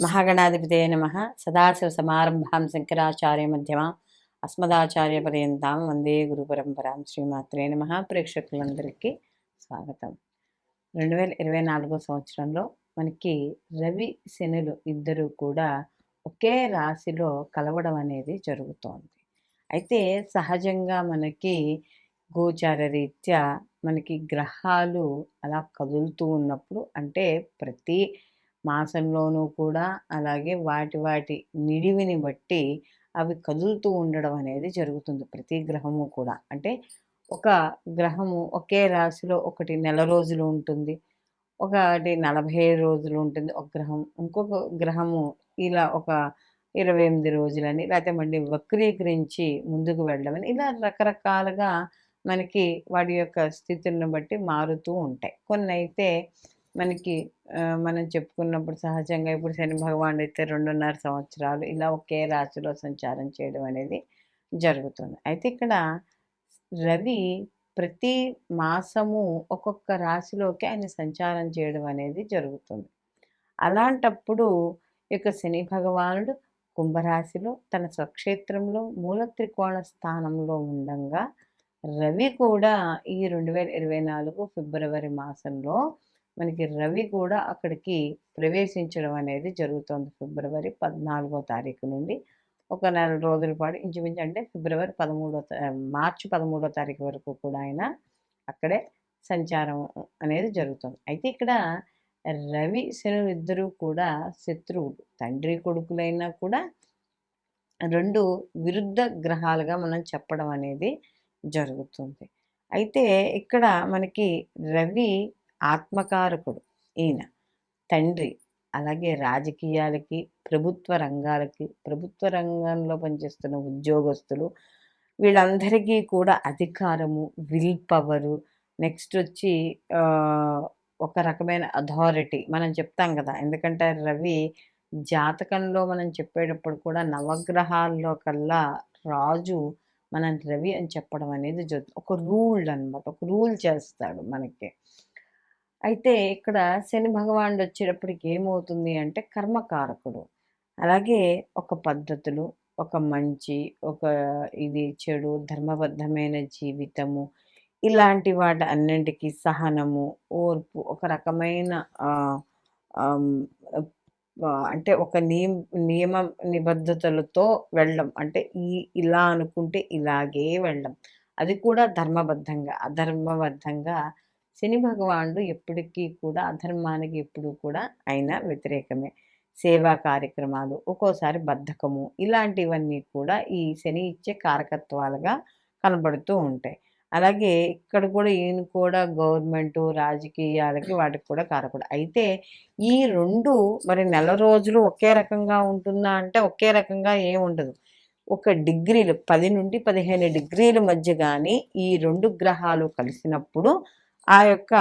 మహాగణాధిపతే నమ. సదాశివ సమారంభాం శంకరాచార్య మధ్యమ. అస్మదాచార్య పర్యంతం వందే గురు పరంపరాం శ్రీమాత్రే నమ. ప్రేక్షకులందరికీ స్వాగతం. రెండు వేల ఇరవై నాలుగో సంవత్సరంలో మనకి రవి శనులు ఇద్దరు కూడా ఒకే రాశిలో కలవడం అనేది జరుగుతోంది. అయితే సహజంగా మనకి గోచార రీత్యా మనకి గ్రహాలు అలా కదులుతూ ఉన్నప్పుడు అంటే ప్రతి మాసంలోనూ కూడా అలాగే వాటి వాటి నిడివిని బట్టి అవి కదులుతూ ఉండడం అనేది జరుగుతుంది ప్రతి గ్రహము కూడా. అంటే ఒక గ్రహము ఒకే రాశిలో ఒకటి నెల రోజులు ఉంటుంది ఒకటి నలభై రోజులు ఉంటుంది. ఒక గ్రహం ఇంకొక గ్రహము ఇలా ఒక ఇరవై ఎనిమిది రోజులని లేకపోతే మళ్ళీ వక్రీకరించి ముందుకు వెళ్ళమని ఇలా రకరకాలుగా మనకి వాటి యొక్క స్థితులను బట్టి మారుతూ ఉంటాయి. కొన్ని అయితే మనకి మనం చెప్పుకున్నప్పుడు సహజంగా ఇప్పుడు శని భగవానుడు అయితే రెండున్నర సంవత్సరాలు ఇలా ఒకే రాశిలో సంచారం చేయడం అనేది జరుగుతుంది. అయితే ఇక్కడ రవి ప్రతి మాసము ఒక్కొక్క రాశిలోకి ఆయన సంచారం చేయడం అనేది జరుగుతుంది. అలాంటప్పుడు ఇక శని భగవానుడు కుంభరాశిలో తన స్వక్షేత్రంలో మూల త్రికోణ స్థానంలో ఉండగా రవి కూడా ఈ రెండు వేల ఇరవై నాలుగు ఫిబ్రవరి మాసంలో మనకి రవి కూడా అక్కడికి ప్రవేశించడం అనేది జరుగుతుంది ఫిబ్రవరి పద్నాలుగో తారీఖు నుండి. ఒక నెల రోజుల పాటు ఇంచుమించు అంటే ఫిబ్రవరి పదమూడో మార్చి పదమూడో తారీఖు వరకు కూడా ఆయన అక్కడే సంచారం అనేది జరుగుతుంది. అయితే ఇక్కడ రవి శని ఇద్దరూ కూడా శత్రువులు. తండ్రి కొడుకులైనా కూడా రెండు విరుద్ధ గ్రహాలుగా మనం చెప్పడం అనేది జరుగుతుంది. అయితే ఇక్కడ మనకి రవి ఆత్మకారకుడు ఈయన. తండ్రి అలాగే రాజకీయాలకి ప్రభుత్వ రంగాలకి ప్రభుత్వ రంగంలో పనిచేస్తున్న ఉద్యోగస్తులు వీళ్ళందరికీ కూడా అధికారము విల్ పవరు నెక్స్ట్ వచ్చి ఒక రకమైన అథారిటీ మనం చెప్తాం కదా. ఎందుకంటే రవి జాతకంలో మనం చెప్పేటప్పుడు కూడా నవగ్రహాల్లో కల్లా రాజు మనం రవి అని చెప్పడం అనేది జరుగుతుంది. ఒక రూల్ అనమాట ఒక రూల్ చేస్తాడు మనకి. అయితే ఇక్కడ శని భగవానుడు వచ్చేటప్పటికి ఏమవుతుంది అంటే కర్మకారకుడు. అలాగే ఒక పద్ధతులు ఒక మంచి ఒక ఇది చెడు ధర్మబద్ధమైన జీవితము ఇలాంటి వాటి అన్నింటికి సహనము ఓర్పు ఒక రకమైన అంటే ఒక నియమ నియమ నిబద్ధతలతో వెళ్ళడం. అంటే ఈ ఇలా అనుకుంటే ఇలాగే వెళ్ళడం. అది కూడా ధర్మబద్ధంగా అధర్మబద్ధంగా శని భగవానుడు ఎప్పటికీ కూడా అధర్మానికి ఎప్పుడు కూడా ఆయన వ్యతిరేకమే. సేవా కార్యక్రమాలు ఒక్కోసారి బద్ధకము ఇలాంటివన్నీ కూడా ఈ శని ఇచ్చే కారకత్వాలుగా కనబడుతూ ఉంటాయి. అలాగే ఇక్కడ కూడా ఈయన కూడా గవర్నమెంట్ రాజకీయాలకి వాటికి కూడా కారకుడు. అయితే ఈ రెండు మరి నెల రోజులు ఒకే రకంగా ఉంటుందా అంటే ఒకే రకంగా ఏమి ఉండదు. ఒక డిగ్రీలు పది నుండి పదిహేను డిగ్రీల మధ్య కానీ ఈ రెండు గ్రహాలు కలిసినప్పుడు ఆ యొక్క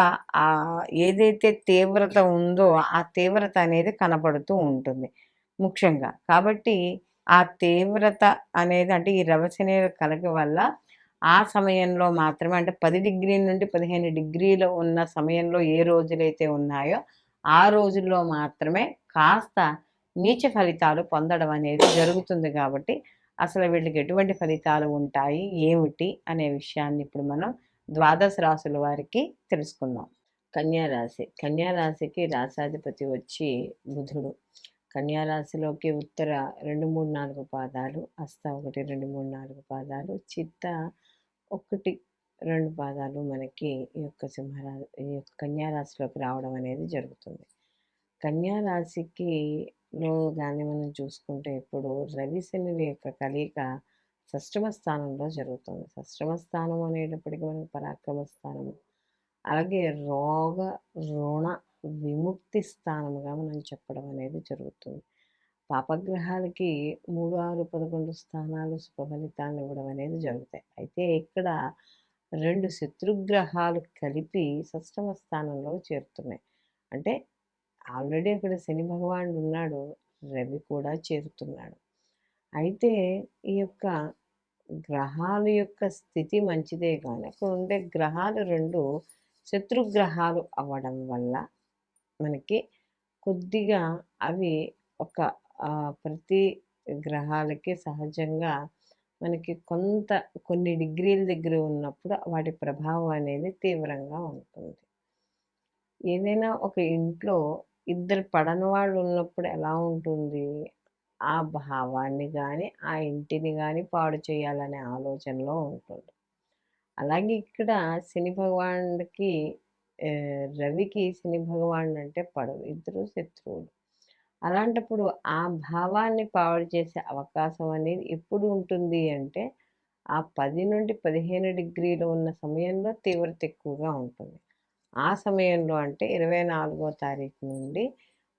ఏదైతే తీవ్రత ఉందో ఆ తీవ్రత అనేది కనపడుతూ ఉంటుంది ముఖ్యంగా. కాబట్టి ఆ తీవ్రత అనేది అంటే ఈ రవశని కలగ వల్ల ఆ సమయంలో మాత్రమే అంటే పది డిగ్రీల నుండి పదిహేను డిగ్రీలు ఉన్న సమయంలో ఏ రోజులైతే ఉన్నాయో ఆ రోజుల్లో మాత్రమే కాస్త నీచ ఫలితాలు పొందడం అనేది జరుగుతుంది కాబట్టి అసలు వీళ్ళకి ఎటువంటి ఫలితాలు ఉంటాయి ఏమిటి అనే విషయాన్ని ఇప్పుడు మనం ద్వాదశ రాశుల వారికి తెలుసుకుందాం. కన్యారాశి కన్యారాశికి రాశాధిపతి వచ్చి బుధుడు. కన్యారాశిలోకి ఉత్తర రెండు మూడు నాలుగు పాదాలు అస్త ఒకటి రెండు మూడు నాలుగు పాదాలు చిత్త ఒకటి రెండు పాదాలు మనకి ఈ యొక్క సింహరా ఈ యొక్క కన్యారాశిలోకి రావడం అనేది జరుగుతుంది. కన్యారాశికి లో కానీ మనం చూసుకుంటే ఇప్పుడు రవి శని యొక్క కలయిక షష్టమ స్థానంలో జరుగుతుంది. షష్టమ స్థానం అనేటప్పటికీ మనకి పరాక్రమ స్థానము. అలాగే రోగ రుణ విముక్తి స్థానముగా మనం చెప్పడం అనేది జరుగుతుంది. పాపగ్రహాలకి మూడు ఆరు పదకొండు స్థానాలు శుభఫలితాలను ఇవ్వడం అనేది జరుగుతాయి. అయితే ఇక్కడ రెండు శత్రుగ్రహాలు కలిపి షష్టమ స్థానంలో చేరుతున్నాయి. అంటే ఆల్రెడీ అక్కడ శని భగవానుడు ఉన్నాడు. రవి కూడా చేరుతున్నాడు. అయితే ఈ యొక్క గ్రహాల యొక్క స్థితి మంచిదే కానీ అక్కడ ఉండే గ్రహాలు రెండు శత్రుగ్రహాలు అవ్వడం వల్ల మనకి కొద్దిగా అవి ఒక ప్రతి గ్రహాలకి సహజంగా మనకి కొంత కొన్ని డిగ్రీల దగ్గర ఉన్నప్పుడు వాటి ప్రభావం అనేది తీవ్రంగా ఉంటుంది. ఏదైనా ఒక ఇంట్లో ఇద్దరు పడని వాళ్ళు ఉన్నప్పుడు ఎలా ఉంటుంది? ఆ భావాన్ని కానీ ఆ ఇంటిని కానీ పాడు చేయాలనే ఆలోచనలో ఉంటుంది. అలాగే ఇక్కడ శని భగవానుడికి రవికి శని భగవానుడు అంటే పడవు ఇద్దరు శత్రువులు. అలాంటప్పుడు ఆ భావాన్ని పాడు చేసే అవకాశం అనేది ఎప్పుడు ఉంటుంది అంటే ఆ పది నుండి పదిహేను డిగ్రీలు ఉన్న సమయంలో తీవ్రత ఎక్కువగా ఉంటుంది. ఆ సమయంలో అంటే ఇరవై నాలుగో తారీఖు నుండి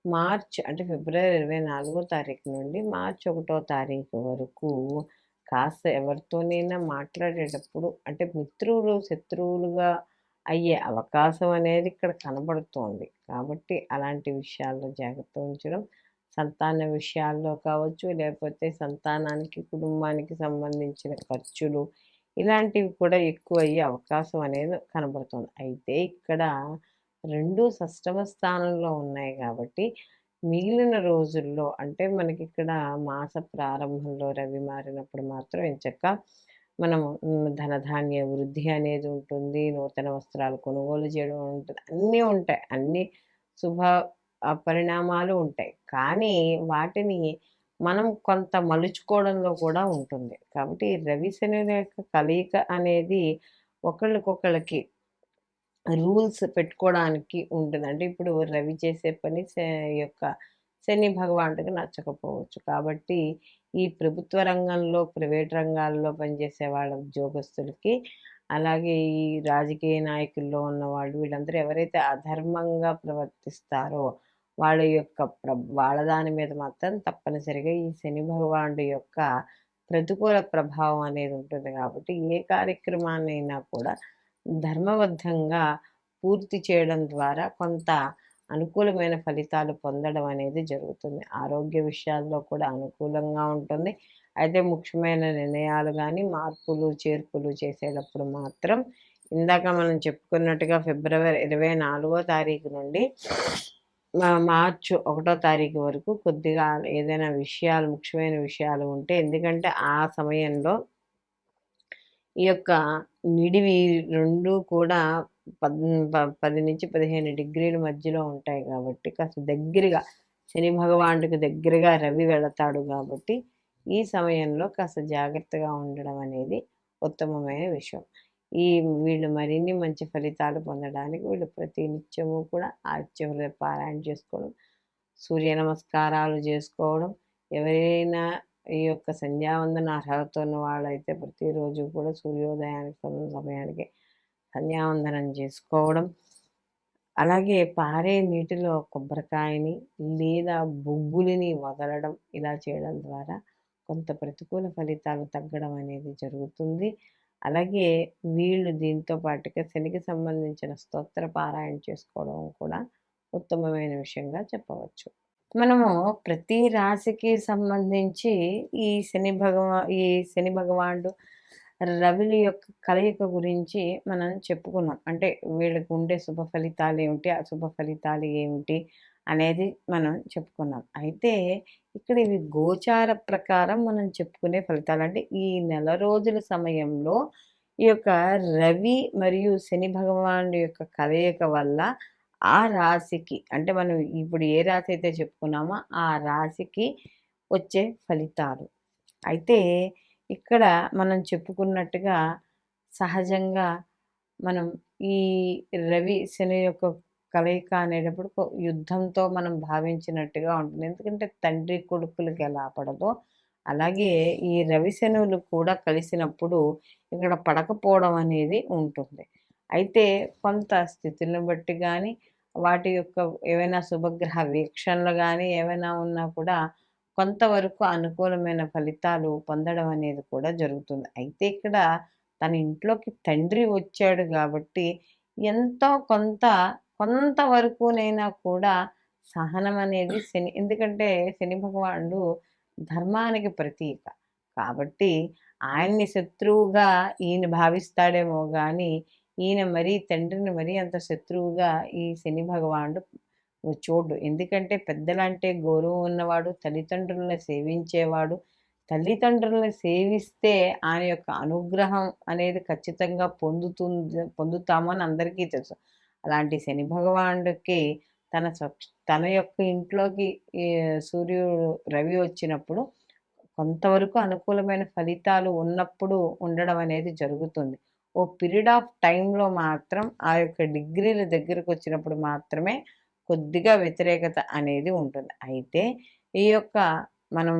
మార్చ్ అంటే ఫిబ్రవరి ఇరవై నాలుగో తారీఖు నుండి మార్చ్ ఒకటో తారీఖు వరకు కాస్త ఎవరితోనైనా మాట్లాడేటప్పుడు అంటే మిత్రులు శత్రువులుగా అయ్యే అవకాశం అనేది ఇక్కడ కనబడుతోంది. కాబట్టి అలాంటి విషయాల్లో జాగ్రత్త ఉంచడం సంతాన విషయాల్లో కావచ్చు లేకపోతే సంతానానికి కుటుంబానికి సంబంధించిన ఖర్చులు ఇలాంటివి కూడా ఎక్కువ అయ్యే అవకాశం అనేది కనబడుతుంది. అయితే ఇక్కడ రెండు సష్టమ స్థానంలో ఉన్నాయి కాబట్టి మిగిలిన రోజుల్లో అంటే మనకి ఇక్కడ మాస ప్రారంభంలో రవి మారినప్పుడు మాత్రం ఎంచక్క మనం ధనధాన్య వృద్ధి అనేది ఉంటుంది నూతన వస్త్రాలు కొనుగోలు చేయడం ఉంటుంది అన్నీ ఉంటాయి అన్ని శుభ పరిణామాలు ఉంటాయి. కానీ వాటిని మనం కొంత మలుచుకోవడంలో కూడా ఉంటుంది. కాబట్టి రవి శని యొక్క కలయిక అనేది ఒకళ్ళకొకళ్ళకి రూల్స్ పెట్టుకోవడానికి ఉంటుంది. ఇప్పుడు రవి చేసే పని యొక్క శని భగవానుడికి నచ్చకపోవచ్చు. కాబట్టి ఈ ప్రభుత్వ రంగంలో ప్రైవేట్ రంగాల్లో పనిచేసే వాళ్ళ ఉద్యోగస్తులకి అలాగే ఈ రాజకీయ నాయకుల్లో ఉన్నవాళ్ళు వీళ్ళందరూ ఎవరైతే అధర్మంగా ప్రవర్తిస్తారో వాళ్ళ యొక్క ప్ర వాళ్ళ దాని మీద మాత్రం తప్పనిసరిగా ఈ శని భగవానుడి యొక్క ప్రతికూల ప్రభావం అనేది ఉంటుంది. కాబట్టి ఏ కార్యక్రమాన్నైనా కూడా ధర్మబద్ధంగా పూర్తి చేయడం ద్వారా కొంత అనుకూలమైన ఫలితాలు పొందడం అనేది జరుగుతుంది. ఆరోగ్య విషయాల్లో కూడా అనుకూలంగా ఉంటుంది. అయితే ముఖ్యమైన నిర్ణయాలు కానీ మార్పులు చేర్పులు చేసేటప్పుడు మాత్రం ఇందాక మనం చెప్పుకున్నట్టుగా ఫిబ్రవరి ఇరవై నాలుగో తారీఖు నుండి మార్చు ఒకటో తారీఖు వరకు కొద్దిగా ఏదైనా విషయాలు ముఖ్యమైన విషయాలు ఉంటే ఎందుకంటే ఆ సమయంలో ఈ యొక్క నిడివి రెండు కూడా పద్ పది నుంచి పదిహేను డిగ్రీల మధ్యలో ఉంటాయి కాబట్టి కాస్త దగ్గరగా శని భగవానుడికి దగ్గరగా రవి వెళతాడు కాబట్టి ఈ సమయంలో కాస్త జాగ్రత్తగా ఉండడం అనేది ఉత్తమమైన విషయం. ఈ వీళ్ళు మరిన్ని మంచి ఫలితాలు పొందడానికి వీళ్ళు ప్రతి నిత్యము కూడా ఆదిత్య పారాయణ చేసుకోవడం సూర్య నమస్కారాలు చేసుకోవడం ఎవరైనా ఈ యొక్క సంధ్యావందన అర్హత ఉన్న వాళ్ళైతే ప్రతిరోజు కూడా సూర్యోదయానికి సమయానికి సంధ్యావందనం చేసుకోవడం. అలాగే పారే నీటిలో కొబ్బరికాయని లేదా బొగ్గులని వదలడం ఇలా చేయడం ద్వారా కొంత ప్రతికూల ఫలితాలు తగ్గడం అనేది జరుగుతుంది. అలాగే వీళ్ళు దీంతో పాటుగా శనికి సంబంధించిన స్తోత్ర పారాయణ చేసుకోవడం కూడా ఉత్తమమైన విషయంగా చెప్పవచ్చు. మనము ప్రతి రాశికి సంబంధించి ఈ శని భగవా ఈ శని భగవానుడు రవిల యొక్క కలయిక గురించి మనం చెప్పుకున్నాం. అంటే వీళ్ళకు ఉండే శుభ ఫలితాలు ఏమిటి అశుభ ఫలితాలు ఏమిటి అనేది మనం చెప్పుకున్నాం. అయితే ఇక్కడ ఇవి గోచార ప్రకారం మనం చెప్పుకునే ఫలితాలు. అంటే ఈ నెల రోజుల సమయంలో ఈ యొక్క రవి మరియు శని భగవానుడి యొక్క కలయిక వల్ల ఆ రాశికి అంటే మనం ఇప్పుడు ఏ రాశి అయితే చెప్పుకున్నామో ఆ రాశికి వచ్చే ఫలితాలు. అయితే ఇక్కడ మనం చెప్పుకున్నట్టుగా సహజంగా మనం ఈ రవి శని యొక్క కలయిక అనేటప్పుడు యుద్ధంతో మనం భావించినట్టుగా ఉంటుంది. ఎందుకంటే తండ్రి కొడుకులకి ఎలా పడదో అలాగే ఈ రవిశనువులు కూడా కలిసినప్పుడు ఇక్కడ పడకపోవడం అనేది ఉంటుంది. అయితే కొంత స్థితులను బట్టి కానీ వాటి యొక్క ఏవైనా శుభగ్రహ వీక్షణలు కానీ ఏమైనా ఉన్నా కూడా కొంతవరకు అనుకూలమైన ఫలితాలు పొందడం అనేది కూడా జరుగుతుంది. అయితే ఇక్కడ తన ఇంట్లోకి తండ్రి వచ్చాడు కాబట్టి ఎంతో కొంత కొంతవరకునైనా కూడా సహనం అనేది శని ఎందుకంటే శని భగవానుడు ధర్మానికి ప్రతీక. కాబట్టి ఆయన్ని శత్రువుగా ఈయన భావిస్తాడేమో కానీ ఈయన మరీ తండ్రిని మరీ అంత శత్రువుగా ఈ శని భగవానుడు చూడు ఎందుకంటే పెద్దలంటే గౌరవం ఉన్నవాడు తల్లిదండ్రులను సేవించేవాడు. తల్లిదండ్రులను సేవిస్తే ఆయన యొక్క అనుగ్రహం అనేది ఖచ్చితంగా పొందుతుంది పొందుతామని అందరికీ తెలుసు. అలాంటి శని భగవానుడికి తన తన యొక్క ఇంట్లోకి సూర్యుడు రవి వచ్చినప్పుడు కొంతవరకు అనుకూలమైన ఫలితాలు ఉన్నప్పుడు ఉండడం అనేది జరుగుతుంది. ఓ పీరియడ్ ఆఫ్ టైంలో మాత్రం ఆ యొక్క డిగ్రీల దగ్గరకు వచ్చినప్పుడు మాత్రమే కొద్దిగా వ్యతిరేకత అనేది ఉంటుంది. అయితే ఈ యొక్క మనం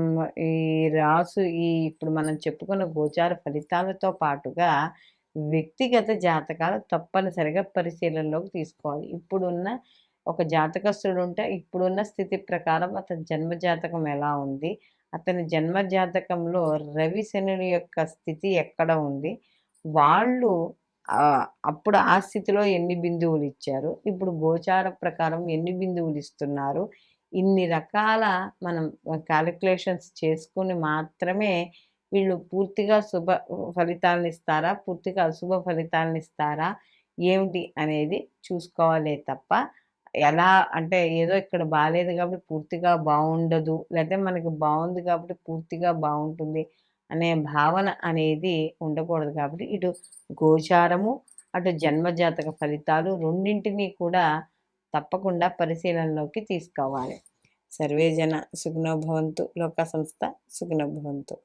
ఈ రాసు ఈ ఇప్పుడు మనం చెప్పుకున్న గోచార ఫలితాలతో పాటుగా వ్యక్తిగత జాతకాలు తప్పనిసరిగా పరిశీలనలోకి తీసుకోవాలి. ఇప్పుడున్న ఒక జాతకస్తుడు ఉంటే ఇప్పుడున్న స్థితి ప్రకారం అతని జన్మ జాతకం ఎలా ఉంది? అతని జన్మ జాతకంలో రవి శనుని యొక్క స్థితి ఎక్కడ ఉంది? వాళ్ళు అప్పుడు ఆ స్థితిలో ఎన్ని బిందువులు ఇచ్చారు? ఇప్పుడు గోచార ప్రకారం ఎన్ని బిందువులు ఇస్తున్నారు? ఇన్ని రకాల మనం క్యాలిక్యులేషన్స్ చేసుకుని మాత్రమే వీళ్ళు పూర్తిగా శుభ ఫలితాలను ఇస్తారా? పూర్తిగా అశుభ ఫలితాలను ఇస్తారా? ఏమిటి అనేది చూసుకోవాలే తప్ప ఎలా అంటే ఏదో ఇక్కడ బాగాలేదు కాబట్టి పూర్తిగా బాగుండదు లేకపోతే మనకి బాగుంది కాబట్టి పూర్తిగా బాగుంటుంది అనే భావన అనేది ఉండకూడదు కాబట్టి ఇటు గోచారము అటు జన్మజాతక ఫలితాలు రెండింటినీ కూడా తప్పకుండా పరిశీలనలోకి తీసుకోవాలి. సర్వేజన సుగ్నోభవంతు లోక సంస్థ సుగ్నోభవంతు